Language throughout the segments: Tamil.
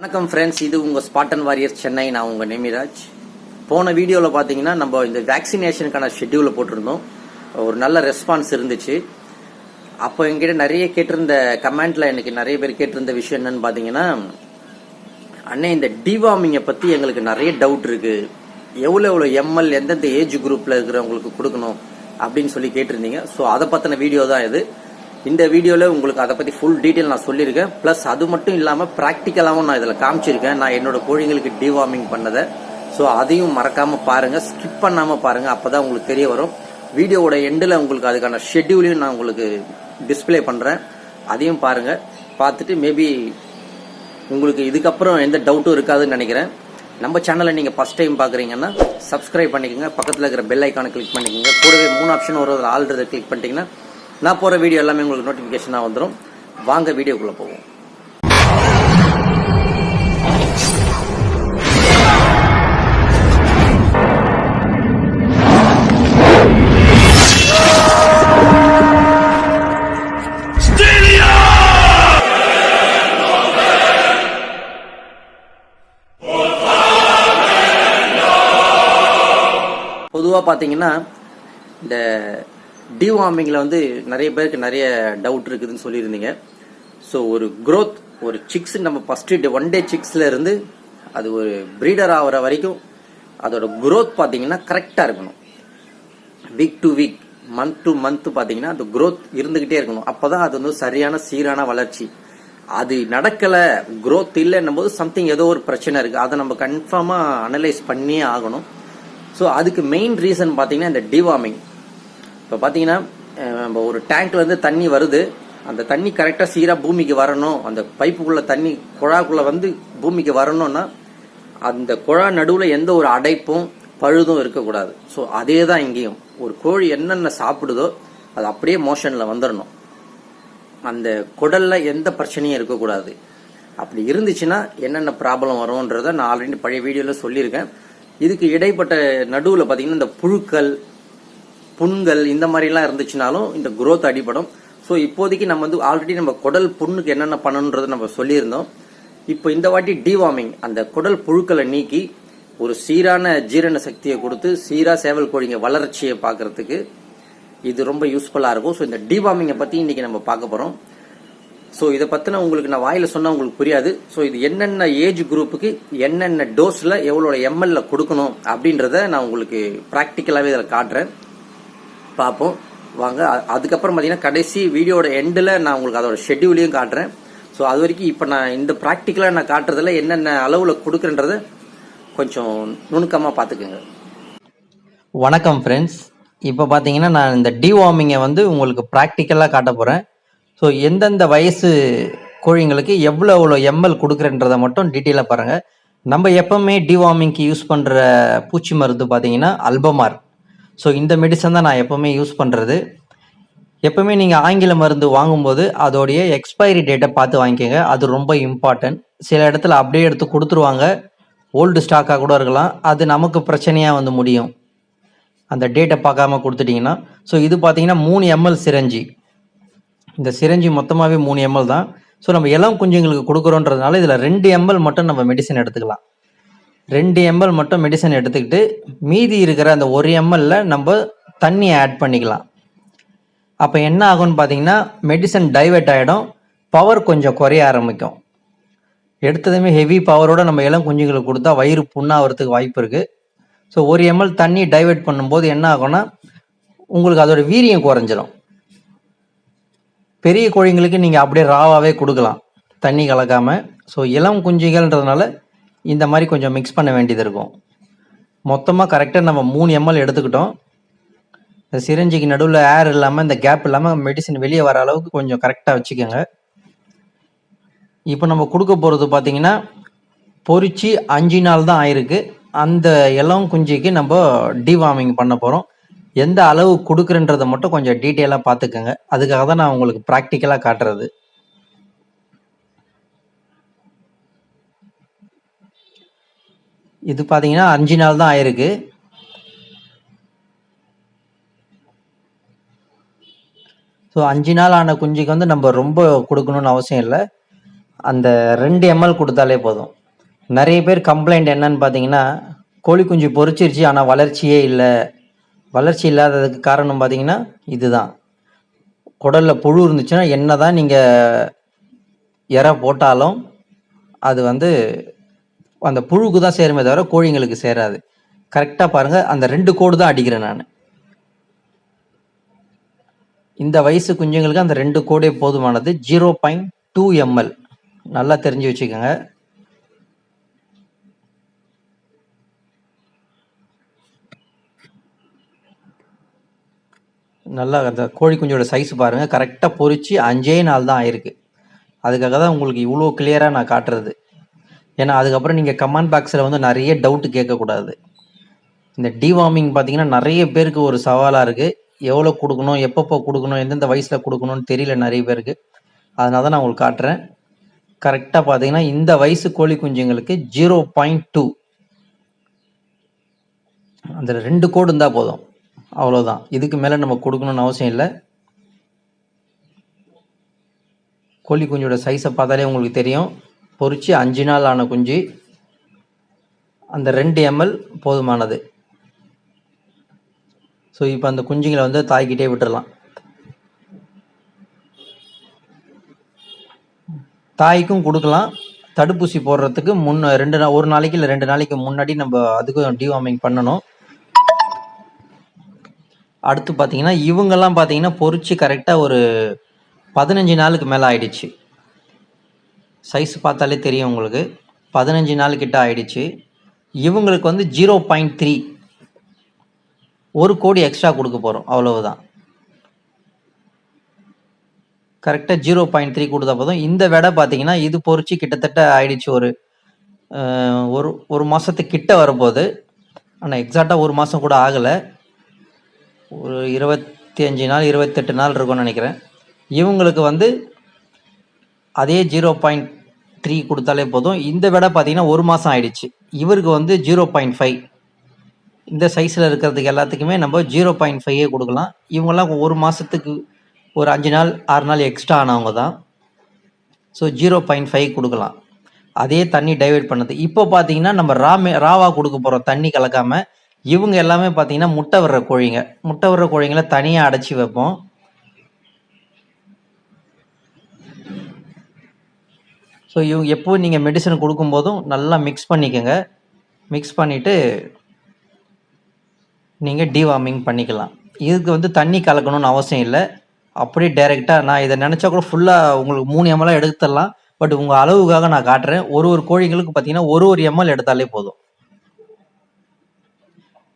வணக்கம் ஃப்ரெண்ட்ஸ் இது உங்கள் ஸ்பாட்டன் வாரியர் சென்னை நான் உங்கள் நேமிராஜ். போன வீடியோவில் பார்த்தீங்கன்னா நம்ம இந்த வேக்சினேஷனுக்கான ஷெட்யூலை போட்டிருந்தோம். ஒரு நல்ல ரெஸ்பான்ஸ் இருந்துச்சு. அப்போ என்கிட்ட நிறைய கேட்டிருந்த கமெண்ட்டில் எனக்கு நிறைய பேர் கேட்டிருந்த விஷயம் என்னன்னு பார்த்தீங்கன்னா அண்ணே இந்த டிவார்மிங்கை பற்றி எங்களுக்கு நிறைய டவுட் இருக்குது எவ்வளோ எவ்வளோ எம்எல் எந்தெந்த ஏஜ் குரூப்பில் இருக்கிறவங்களுக்கு கொடுக்கணும் அப்படின்னு சொல்லி கேட்டிருந்தீங்க. ஸோ அதை பற்றின வீடியோ தான் இது. இந்த வீடியோவில் உங்களுக்கு அதை பற்றி ஃபுல் டீட்டெயில் நான் சொல்லியிருக்கேன். ப்ளஸ் அது மட்டும் இல்லாமல் ப்ராக்டிக்கலாகவும் நான் இதில் காமிச்சிருக்கேன். நான் என்னோட கோழிங்களுக்கு டிவார்மிங் பண்ணதை. ஸோ அதையும் மறக்காமல் பாருங்கள் ஸ்கிப் பண்ணாமல் பாருங்கள் அப்போ தான் உங்களுக்கு தெரிய வரும். வீடியோவோட எண்டில் உங்களுக்கு அதுக்கான ஷெட்யூலையும் நான் உங்களுக்கு டிஸ்பிளே பண்ணுறேன் அதையும் பாருங்கள் பார்த்துட்டு மேபி உங்களுக்கு இதுக்கப்புறம் எந்த டவுட்டும் இருக்காதுன்னு நினைக்கிறேன். நம்ம சேனலை நீங்கள் ஃபஸ்ட் டைம் பார்க்குறீங்கன்னா சப்ஸ்கிரைப் பண்ணிக்கோங்க. பக்கத்தில் இருக்கிற பெல் ஐக்கானை கிளிக் பண்ணிக்கோங்க. கூடவே மூணு ஆப்ஷன் வரும் ஆல்ரெடி கிளிக் பண்ணிட்டீங்கன்னா நான் போகிற வீடியோ எல்லாமே உங்களுக்கு நோட்டிஃபிகேஷனாக வந்துடும் வாங்க வீடியோக்குள்ளே போவோம். பொதுவாக பார்த்தீங்கன்னா இந்த டிவார்மிங்கில் வந்து நிறைய பேருக்கு நிறைய டவுட் இருக்குதுன்னு சொல்லியிருந்தீங்க. ஸோ ஒரு க்ரோத் ஒரு சிக்ஸ் நம்ம ஃபஸ்ட்டு ஒன் டே சிக்ஸில் இருந்து அது ஒரு ப்ரீடர் ஆகிற வரைக்கும் அதோட க்ரோத் பார்த்தீங்கன்னா கரெக்டாக இருக்கணும். Week to week month to month பார்த்தீங்கன்னா அந்த க்ரோத் இருந்துக்கிட்டே இருக்கணும். அப்போ தான் அது வந்து சரியான சீரான வளர்ச்சி. அது நடக்கலை க்ரோத் இல்லைன்னும் போது சம்திங் ஏதோ ஒரு பிரச்சனை இருக்குது அதை நம்ம கன்ஃபார்மாக அனலைஸ் பண்ணியே ஆகணும். ஸோ அதுக்கு மெயின் ரீசன் பார்த்தீங்கன்னா இந்த டிவார்மிங் இப்போ பார்த்தீங்கன்னா நம்ம ஒரு டேங்க்லேருந்து தண்ணி வருது. அந்த தண்ணி கரெக்டாக சீராக பூமிக்கு வரணும். அந்த பைப்புக்குள்ள தண்ணி குழாக்குள்ளே வந்து பூமிக்கு வரணும்னா அந்த குழா நடுவில் எந்த ஒரு அடைப்பும் பழுதும் இருக்கக்கூடாது. ஸோ அதே தான் இங்கேயும். ஒரு கோழி என்னென்ன சாப்பிடுதோ அது அப்படியே மோஷனில் வந்துடணும் அந்த குடலில் எந்த பிரச்சனையும் இருக்கக்கூடாது. அப்படி இருந்துச்சுன்னா என்னென்ன ப்ராப்ளம் வரும்ன்றதை நான் ஆல்ரெடி பழைய வீடியோவில் சொல்லியிருக்கேன். இதுக்கு இடைப்பட்ட நடுவில் பார்த்தீங்கன்னா இந்த புழுக்கள் புண்கள் இந்த மாதிரிலாம் இருந்துச்சுனாலும் இந்த குரோத் அடிபடும். ஸோ இப்போதைக்கு நம்ம வந்து ஆல்ரெடி நம்ம குடல் புண்ணுக்கு என்னென்ன பண்ணணுன்றது நம்ம சொல்லியிருந்தோம். இப்போ இந்த வாட்டி டிவார்மிங் அந்த குடல் புழுக்களை நீக்கி ஒரு சீரான ஜீரண சக்தியை கொடுத்து சீரா சேவல் கோழிங்க வளர்ச்சியை பார்க்கறதுக்கு இது ரொம்ப யூஸ்ஃபுல்லாக இருக்கும். ஸோ இந்த டிவார்மிங்கை பற்றி இன்னைக்கு நம்ம பார்க்க போகிறோம் ஸோ இதை பற்றின உங்களுக்கு நான் வாயில் சொன்னால் உங்களுக்கு புரியாது. ஸோ இது என்னென்ன ஏஜ் குரூப்புக்கு என்னென்ன டோஸில் எவ்வளோ எம்எல்ல கொடுக்கணும் அப்படின்றத நான் உங்களுக்கு ப்ராக்டிக்கலாகவே இதில் காட்டுறேன். பார்ப்போம். வாங்க அதுக்கப்புறம் பார்த்தீங்கன்னா கடைசி வீடியோட எண்டில் நான் உங்களுக்கு அதோட ஷெட்யூலையும் காட்டுறேன். ஸோ அது வரைக்கும் இப்போ நான் இந்த ப்ராக்டிக்கலாக நான் காட்டுறதுல என்னென்ன அளவில் கொடுக்குறேன்றத கொஞ்சம் நுணுக்கமாக பார்த்துக்குங்க. வணக்கம் ஃப்ரெண்ட்ஸ் இப்போ பார்த்தீங்கன்னா நான் இந்த டிவார்மிங்கை வந்து உங்களுக்கு ப்ராக்டிக்கலாக காட்ட போகிறேன் ஸோ எந்தெந்த வயசு கோழிங்களுக்கு எவ்வளோ எவ்வளோ எம்எல் கொடுக்குறன்றதை மட்டும் டீட்டெயிலாக பாருங்கள் நம்ம எப்பவுமே டிவார்மிங்க்கு யூஸ் பண்ணுற பூச்சி மருந்து பார்த்தீங்கன்னா அல்பமார் ஸோ இந்த மெடிசன் தான் நான் எப்பவுமே யூஸ் பண்ணுறது எப்பவுமே நீங்கள் ஆங்கில மருந்து வாங்கும்போது அதோடைய எக்ஸ்பைரி டேட்டை பார்த்து வாங்கிக்கோங்க. அது ரொம்ப இம்பார்ட்டன்ட் சில இடத்துல அப்படியே எடுத்து கொடுத்துருவாங்க. ஓல்டு ஸ்டாக்காக கூட இருக்கலாம். அது நமக்கு பிரச்சனையாக வந்து முடியும். அந்த டேட்டை பார்க்காம கொடுத்துட்டிங்கன்னா. ஸோ இது பார்த்தீங்கன்னா மூணு எம்எல் சிரஞ்சி. இந்த சிரஞ்சி மொத்தமாகவே மூணு எம்எல் தான். ஸோ நம்ம இளம் குஞ்சுங்களுக்கு கொடுக்குறோன்றதுனால இதில் ரெண்டு எம்எல் மட்டும் நம்ம மெடிசன் எடுத்துக்கலாம். ரெண்டு எம்எல் மட்டும் மெடிசன் எடுத்துக்கிட்டு மீதி இருக்கிற அந்த ஒரு எம்எல்ல நம்ம தண்ணி ஆட் பண்ணிக்கலாம். அப்போ என்ன ஆகும்னு பார்த்தீங்கன்னா மெடிசன் டைவெர்ட் ஆகிடும் பவர் கொஞ்சம் குறைய ஆரம்பிக்கும். எடுத்ததுமே ஹெவி பவரோட நம்ம இளம் குஞ்சுங்களுக்கு கொடுத்தா வயிறு புண்ணாகிறதுக்கு வாய்ப்பு இருக்குது ஸோ ஒரு எம்எல் தண்ணி டைவெர்ட் பண்ணும்போது என்ன ஆகும்னா உங்களுக்கு அதோட வீரியம் குறைஞ்சிரும். பெரிய கோழிங்களுக்கு நீங்கள் அப்படியே ராவாகவே கொடுக்கலாம் தண்ணி கலக்காமல் ஸோ இளம் குஞ்சுகள்ன்றதுனால இந்த மாதிரி கொஞ்சம் மிக்ஸ் பண்ண வேண்டியது இருக்கும். மொத்தமாக கரெக்டாக நம்ம மூணு எம்எல் எடுத்துக்கிட்டோம். இந்த சிரஞ்சிக்கு நடுவில் ஏர் இல்லாமல் இந்த கேப் இல்லாமல் மெடிசன் வெளியே வர அளவுக்கு கொஞ்சம் கரெக்டாக வச்சுக்கோங்க. இப்போ நம்ம கொடுக்க போகிறது பார்த்தீங்கன்னா பொரிச்சு அஞ்சு நாள் தான் ஆயிருக்கு. அந்த இளம் குஞ்சுக்கு நம்ம டிவார்மிங் பண்ண போகிறோம் எந்த அளவு கொடுக்குறன்றதை மட்டும் கொஞ்சம் டீட்டெயிலாக பார்த்துக்கோங்க. அதுக்காக தான் நான் உங்களுக்கு ப்ராக்டிக்கலாக காட்டுறது. இது பார்த்தீங்கன்னா அஞ்சு நாள் தான் ஆயிருக்கு. ஸோ அஞ்சு நாள் ஆன குஞ்சுக்கு வந்து நம்ம ரொம்ப கொடுக்கணும்னு அவசியம் இல்லை. அந்த ரெண்டு எம்எல் கொடுத்தாலே போதும். நிறைய பேர் கம்ப்ளைண்ட் என்னன்னு பார்த்தீங்கன்னா கோழி குஞ்சு பொறிச்சிருச்சு ஆனால் வளர்ச்சியே இல்லை. வளர்ச்சி இல்லாததுக்கு காரணம் பார்த்தீங்கன்னா இதுதான். குடலில் புழு இருந்துச்சுன்னா என்ன தான் நீங்கள் இற போட்டாலும் அது வந்து அந்த புழுக்கு தான் சேருமே தவிர கோழிங்களுக்கு சேராது. கரெக்டாக பாருங்கள் அந்த ரெண்டு கோடு தான் அடிக்கிறேன் நான். இந்த வயசு குஞ்சுங்களுக்கு அந்த ரெண்டு கோடே போதுமானது ஜீரோ பாயிண்ட் டூ எம்எல். நல்லா தெரிஞ்சு வச்சுக்கோங்க. நல்லா அந்த கோழி குஞ்சோட சைஸ் பாருங்கள் கரெக்டாக பொறிச்சு அஞ்சே நாள் தான் ஆயிருக்கு. அதுக்காக தான் உங்களுக்கு இவ்வளோ கிளியராக நான் காட்டுறது. ஏன்னா அதுக்கப்புறம் நீங்கள் கமெண்ட் பாக்ஸில் வந்து நிறைய டவுட்டு கேட்கக்கூடாது. இந்த டிவார்மிங் பார்த்தீங்கன்னா நிறைய பேருக்கு ஒரு சவாலாக இருக்குது எவ்வளோ கொடுக்கணும் எப்பப்போ கொடுக்கணும் எந்தெந்த வயசில் கொடுக்கணும்னு தெரியல நிறைய பேருக்கு. அதனால தான் நான் உங்களுக்கு காட்டுறேன். கரெக்டாக பார்த்தீங்கன்னா இந்த வயசு கோழி குஞ்சுங்களுக்கு ஜீரோ பாயிண்ட் டூ அந்த ரெண்டு கோடு இருந்தால் போதும். அவ்வளோதான் இதுக்கு மேலே நம்ம கொடுக்கணும்னு அவசியம் இல்லை. கோழி குஞ்சோட சைஸை பார்த்தாலே உங்களுக்கு தெரியும். பொறிச்சு அஞ்சு நாள் ஆன குஞ்சு அந்த ரெண்டு எம்எல் போதுமானது. ஸோ இப்போ அந்த குஞ்சுங்களை வந்து தாய்கிட்டே விட்டுடலாம் தாய்க்கும் கொடுக்கலாம். தடுப்பூசி போடுறதுக்கு முன்ன ரெண்டு நாள் ஒரு நாளைக்கு இல்லை ரெண்டு நாளைக்கு முன்னாடி நம்ம அதுக்கும் டிவார்மிங் பண்ணணும். அடுத்து பார்த்தீங்கன்னா இவங்கெல்லாம் பார்த்தீங்கன்னா பொறிச்சு கரெக்டாக ஒரு பதினஞ்சு நாளுக்கு மேலே ஆயிடுச்சு. சைஸ் பார்த்தாலே தெரியும் உங்களுக்கு. பதினஞ்சு நாள் கிட்ட ஆயிடுச்சு. இவங்களுக்கு வந்து ஜீரோ பாயிண்ட் த்ரீ ஒரு கோடி எக்ஸ்ட்ரா கொடுக்க போகிறோம் அவ்வளவுதான். கரெக்டாக ஜீரோ பாயிண்ட் த்ரீ கொடுத்தா போதும். இந்த விடை பார்த்தீங்கன்னா இது பொறிச்சு கிட்டத்தட்ட ஆயிடுச்சு ஒரு ஒரு ஒரு மாதத்துக்கிட்ட வரும்போது ஆனால் எக்ஸாக்டாக ஒரு மாதம் கூட ஆகலை. ஒரு இருபத்தி அஞ்சு நாள் இருபத்தெட்டு நாள் இருக்கும்னு நினைக்கிறேன். இவங்களுக்கு வந்து அதே ஜீரோ பாயிண்ட் த்ரீ கொடுத்தாலே போதும். இந்த விடை பார்த்தீங்கன்னா ஒரு மாதம் ஆயிடுச்சு. இவருக்கு வந்து ஜீரோ பாயிண்ட் ஃபைவ் இந்த சைஸில் இருக்கிறதுக்கு எல்லாத்துக்குமே நம்ம ஜீரோ பாயிண்ட் ஃபைவே கொடுக்கலாம். இவங்கெல்லாம் ஒரு மாதத்துக்கு ஒரு அஞ்சு நாள் ஆறு நாள் எக்ஸ்ட்ரா ஆனவங்க தான். ஸோ ஜீரோ பாயிண்ட் ஃபைவ் கொடுக்கலாம். அதே தண்ணி டைவெர்ட் பண்ணது. இப்போ பார்த்தீங்கன்னா நம்ம ரா ராவா கொடுக்க போகிறோம் தண்ணி கலக்காமல் இவங்க எல்லாமே பார்த்தீங்கன்னா முட்டை வர்ற கோழிங்க. முட்டை வர்ற கோழிங்களை தனியாக அடைச்சி வைப்போம். ஸோ இவங்க எப்போ நீங்கள் மெடிசன் கொடுக்கும்போதும் நல்லா மிக்ஸ் பண்ணிக்கோங்க. மிக்ஸ் பண்ணிவிட்டு நீங்கள் டிவார்மிங் பண்ணிக்கலாம். இதுக்கு வந்து தண்ணி கலக்கணும்னு அவசியம் இல்லை. அப்படியே டைரெக்டாக நான் இதை நினச்சா கூட ஃபுல்லாக உங்களுக்கு மூணு எம்எல்லாம் எடுத்துடலாம். பட் உங்கள் அளவுக்காக நான் காட்டுறேன். ஒரு ஒரு கோழிங்களுக்கு பார்த்தீங்கன்னா ஒரு ஒரு எம்எல் எடுத்தாலே போதும்.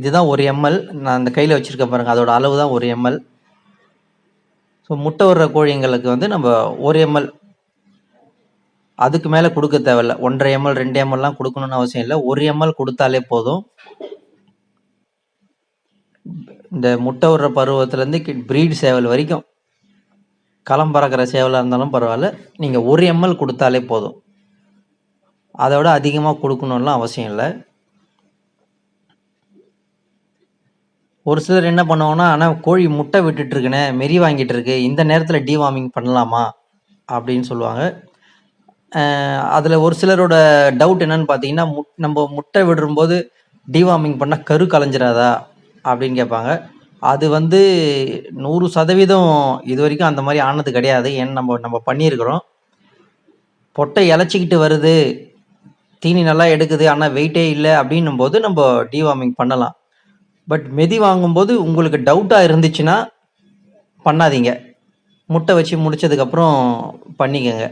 இதுதான் ஒரு எம்எல் நான் அந்த கையில் வச்சுருக்க பாருங்கள் அதோட அளவு தான் ஒரு எம்எல் ஸோ முட்டை விடுற கோழிங்களுக்கு வந்து நம்ம ஒரு எம்எல் அதுக்கு மேலே கொடுக்க தேவையில்ல. ஒன்றரை எம்எல் ரெண்டு எம்எல்லாம் கொடுக்கணும்னு அவசியம் இல்லை. ஒரு எம்எல் கொடுத்தாலே போதும். இந்த முட்டை விடுற பருவத்துலேருந்து ப்ரீட் சேவல் வரைக்கும். களம் பறக்கிற சேவலாக இருந்தாலும் பரவாயில்ல. நீங்கள் ஒரு எம்எல் கொடுத்தாலே போதும். அதை விட அதிகமாக கொடுக்கணும்லாம் அவசியம் இல்லை. ஒரு சிலர் என்ன பண்ணுவாங்கன்னா ஆனால் கோழி முட்டை விட்டுட்டு மெரி வாங்கிட்டு இருக்கு. இந்த நேரத்தில் டிவார்மிங் பண்ணலாமா? அப்படின்னு சொல்லுவாங்க. அதில் ஒரு சிலரோட டவுட் என்னன்னு பார்த்தீங்கன்னா முட் நம்ம முட்டை விடும்போது டிவார்மிங் பண்ணால் கரு கலைஞ்சிடாதா அப்படின்னு கேட்பாங்க. அது வந்து நூறு சதவீதம் இது வரைக்கும் அந்த மாதிரி ஆனது கிடையாது. ஏன்னு நம்ம நம்ம பண்ணியிருக்கிறோம். பொட்டை இழைச்சிக்கிட்டு வருது. தீனி நல்லா எடுக்குது ஆனால் வெயிட்டே இல்லை அப்படின்னும் போது நம்ம டிவார்மிங் பண்ணலாம். பட் மெதி வாங்கும்போது உங்களுக்கு டவுட்டாக இருந்துச்சுன்னா பண்ணாதீங்க. முட்டை வச்சு முடிச்சதுக்கப்புறம் பண்ணிக்கங்க.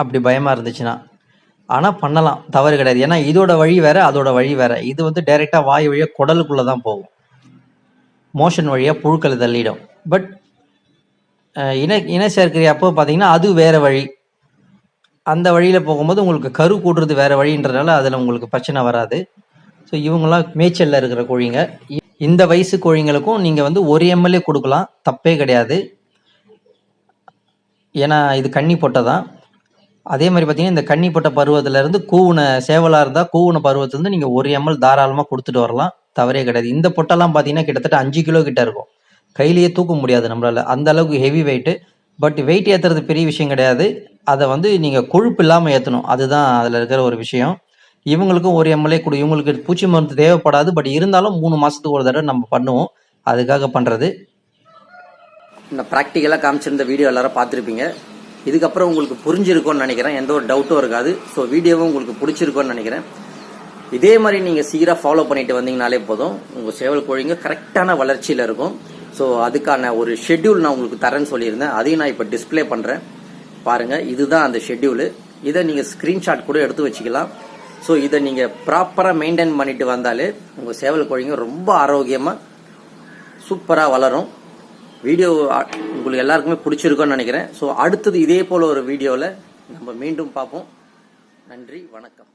அப்படி பயமாக இருந்துச்சுன்னா. ஆனால் பண்ணலாம். தவறு கிடையாது. ஏன்னா இதோட வழி வேற அதோட வழி வேற. இது வந்து டைரெக்டாக வாய் வழியாக குடலுக்குள்ளே தான் போகும். மோஷன் வழியாக புழுக்களை தள்ளிடும். பட் இன இன சேர்க்கை அப்போ பார்த்தீங்கன்னா அது வேற வழி. அந்த வழியில் போகும்போது உங்களுக்கு கரு கூட்டுறது வேற வழின்றனால அதில் உங்களுக்கு பிரச்சனை வராது. ஸோ இவங்கெல்லாம் மேய்ச்சலில் இருக்கிற கோழிங்க. இ- இந்த வயசு கோழிங்களுக்கும் நீங்கள் வந்து ஒரு எம்எல்ஏ கொடுக்கலாம். தப்பே கிடையாது. ஏன்னா இது கண்ணி போட்டதான் அதே மாதிரி பார்த்தீங்கன்னா இந்த கன்னி பொட்டை பருவத்திலேருந்து கூவுன சேவலாக இருந்தால் கூவுன பருவத்துலேருந்து நீங்கள் ஒரு எம்எல் தாராளமாக கொடுத்துட்டு வரலாம். தவறே கிடையாது. இந்த பொட்டெல்லாம் பார்த்தீங்கன்னா கிட்டத்தட்ட அஞ்சு கிலோ கிட்ட இருக்கும். கையிலேயே தூக்க முடியாது நம்மளால். அந்த அளவுக்கு ஹெவி வெயிட்டு பட் வெயிட் ஏற்றுறது பெரிய விஷயம் கிடையாது. அதை வந்து நீங்கள் கொழுப்பு இல்லாமல் ஏற்றணும் அதுதான் அதில் இருக்கிற ஒரு விஷயம். இவங்களுக்கும் ஒரு எம்எல்ஏ கொடு. இவங்களுக்கு பூச்சி மருந்து தேவைப்படாது. பட் இருந்தாலும் மூணு மாதத்துக்கு ஒரு தடவை நம்ம பண்ணுவோம். அதுக்காக பண்ணுறது இந்த ப்ராக்டிக்கலாக காமிச்சிருந்த வீடியோ எல்லாரும் பார்த்துருப்பீங்க. இதுக்கப்புறம் உங்களுக்கு புரிஞ்சிருக்கும்னு நினைக்கிறேன். எந்த ஒரு டவுட்டும் இருக்காது. ஸோ வீடியோவும் உங்களுக்கு பிடிச்சிருக்கும்னு நினைக்கிறேன். இதே மாதிரி நீங்கள் சீராக ஃபாலோ பண்ணிட்டு வந்தீங்கனாலே போதும். உங்கள் சேவல் கோழிங்க கரெக்டான வளர்ச்சியில் இருக்கும். ஸோ அதுக்கான ஒரு ஷெட்யூல் நான் உங்களுக்கு தரேன்னு சொல்லியிருந்தேன். அதையும் நான் இப்போ டிஸ்ப்ளே பண்ணுறேன் பாருங்கள் இதுதான் அந்த ஷெட்யூலு இதை நீங்கள் ஸ்க்ரீன்ஷாட் கூட எடுத்து வச்சுக்கலாம். ஸோ இதை நீங்கள் ப்ராப்பராக மெயின்டைன் பண்ணிட்டு வந்தாலே உங்கள் சேவல் கோழிங்க ரொம்ப ஆரோக்கியமாக சூப்பராக வளரும். வீடியோ உங்களுக்கு எல்லாருக்குமே பிடிச்சிருக்கோன்னு நினைக்கிறேன். ஸோ அடுத்தது இதே போல் ஒரு வீடியோவில் நம்ம மீண்டும் பார்ப்போம். நன்றி வணக்கம்.